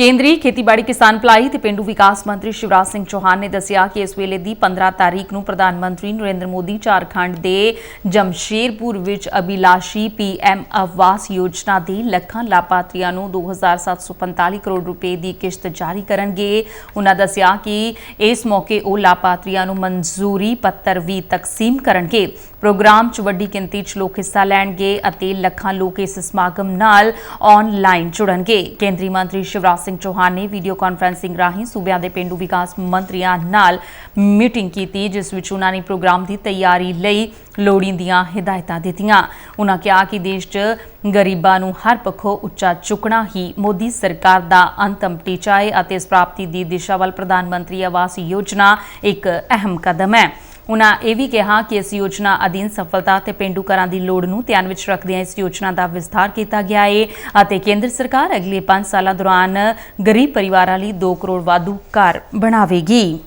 ਕੇਂਦਰੀ ਖੇਤੀਬਾੜੀ ਕਿਸਾਨ ਭਲਾਈ ਤੇ ਪਿੰਡੂ ਵਿਕਾਸ ਮੰਤਰੀ ਸ਼ਿਵਰਾਜ ਸਿੰਘ ਚੌਹਾਨ ਨੇ ਦੱਸਿਆ ਕਿ ਇਸ ਵੇਲੇ ਦੀ 15 ਤਾਰੀਖ ਨੂੰ ਪ੍ਰਧਾਨ ਮੰਤਰੀ ਨਰਿੰਦਰ ਮੋਦੀ ਝਾਰਖੰਡ ਦੇ ਜਮਸ਼ੇਰਪੁਰ ਵਿੱਚ ਅਭਿਲਾਸ਼ੀ ਪੀਐਮ ਆਵਾਸ ਯੋਜਨਾ ਦੇ ਲੱਖਾਂ ਲਾਭਪਾਤਰੀਆਂ ਨੂੰ 2745 ਕਰੋੜ ਰੁਪਏ ਦੀ ਕਿਸ਼ਤ ਜਾਰੀ ਕਰਨਗੇ। ਉਹਨਾਂ ਦੱਸਿਆ ਕਿ ਇਸ ਮੌਕੇ ਉਹ ਲਾਭਪਾਤਰੀਆਂ ਨੂੰ ਮਨਜ਼ੂਰੀ ਪੱਤਰ ਵੀ ਤਕਸੀਮ ਕਰਨਗੇ। ਪ੍ਰੋਗਰਾਮ 'ਚ ਵੱਡੀ ਗਿਣਤੀ 'ਚ ਲੋਕ ਹਿੱਸਾ ਲੈਣਗੇ ਅਤੇ ਲੱਖਾਂ ਲੋਕ ਇਸ ਸਮਾਗਮ ਨਾਲ ਆਨਲਾਈਨ ਜੁੜਨਗੇ। ਕੇਂਦਰੀ ਮੰਤਰੀ ਸ਼ਿਵਰਾਜ ਸਿੰਘ ਚੌਹਾਨ ਨੇ ਵੀਡੀਓ ਕਾਨਫਰੈਂਸਿੰਗ ਰਾਹੀਂ ਸੂਬਿਆਂ ਦੇ ਪਿੰਡੂ ਵਿਕਾਸ ਮੰਤਰੀਆਂ ਨਾਲ ਮੀਟਿੰਗ ਕੀਤੀ, ਜਿਸ ਵਿੱਚ ਉਹਨਾਂ ਨੇ ਪ੍ਰੋਗਰਾਮ ਦੀ ਤਿਆਰੀ ਲਈ ਲੋੜੀਂਦੀਆਂ ਹਦਾਇਤਾਂ ਦਿੱਤੀਆਂ। ਉਹਨਾਂ ਕਿਹਾ ਕਿ ਦੇਸ਼ 'ਚ ਗਰੀਬਾਂ ਨੂੰ ਹਰ ਪੱਖੋਂ ਉੱਚਾ ਚੁੱਕਣਾ ਹੀ ਮੋਦੀ ਸਰਕਾਰ ਦਾ ਅੰਤਮ ਟੀਚਾ ਹੈ ਅਤੇ ਇਸ ਪ੍ਰਾਪਤੀ ਦੀ ਦਿਸ਼ਾ ਵੱਲ ਪ੍ਰਧਾਨ ਮੰਤਰੀ ਆਵਾਸ ਯੋਜਨਾ ਇੱਕ ਅਹਿਮ ਕਦਮ ਹੈ। ਉਨ੍ਹਾਂ ਇਹ ਵੀ ਕਿਹਾ ਕਿ ਇਸ ਯੋਜਨਾ ਅਧੀਨ ਸਫਲਤਾ ਤੇ ਪਿੰਡੂ ਘਰਾਂ ਦੀ ਲੋੜ ਨੂੰ ਧਿਆਨ ਵਿੱਚ ਰੱਖਦਿਆਂ ਇਸ ਯੋਜਨਾ ਦਾ ਵਿਸਥਾਰ ਕੀਤਾ ਗਿਆ ਹੈ ਅਤੇ ਕੇਂਦਰ ਸਰਕਾਰ ਅਗਲੇ 5 ਸਾਲਾਂ ਦੌਰਾਨ ਗਰੀਬ ਪਰਿਵਾਰਾਂ ਲਈ 2 ਕਰੋੜ ਵਾਧੂ ਘਰ ਬਣਾਵੇਗੀ।